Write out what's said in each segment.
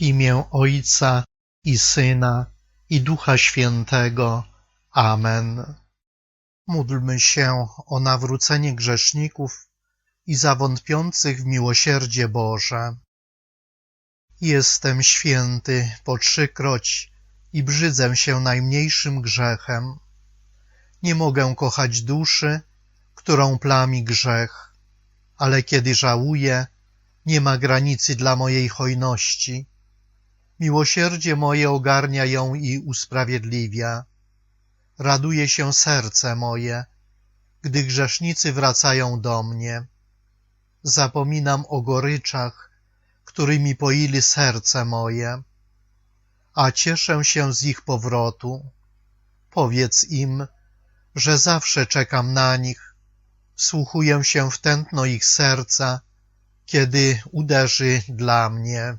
Imię Ojca i Syna i Ducha Świętego. Amen. Módlmy się o nawrócenie grzeszników i zawątpiących w miłosierdzie Boże. Jestem święty po trzykroć i brzydzę się najmniejszym grzechem. Nie mogę kochać duszy, którą plami grzech, ale kiedy żałuję, nie ma granicy dla mojej hojności. Miłosierdzie moje ogarnia ją i usprawiedliwia. Raduje się serce moje, gdy grzesznicy wracają do mnie. Zapominam o goryczach, którymi poili serce moje, a cieszę się z ich powrotu. Powiedz im, że zawsze czekam na nich, wsłuchuję się w tętno ich serca, kiedy uderzy dla mnie.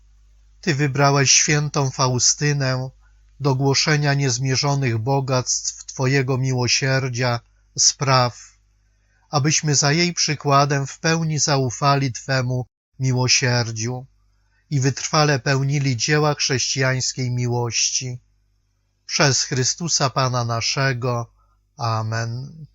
Ty wybrałeś świętą Faustynę do głoszenia niezmierzonych bogactw Twojego miłosierdzia, spraw, abyśmy za jej przykładem w pełni zaufali Twemu miłosierdziu i wytrwale pełnili dzieła chrześcijańskiej miłości. Przez Chrystusa Pana naszego. Amen.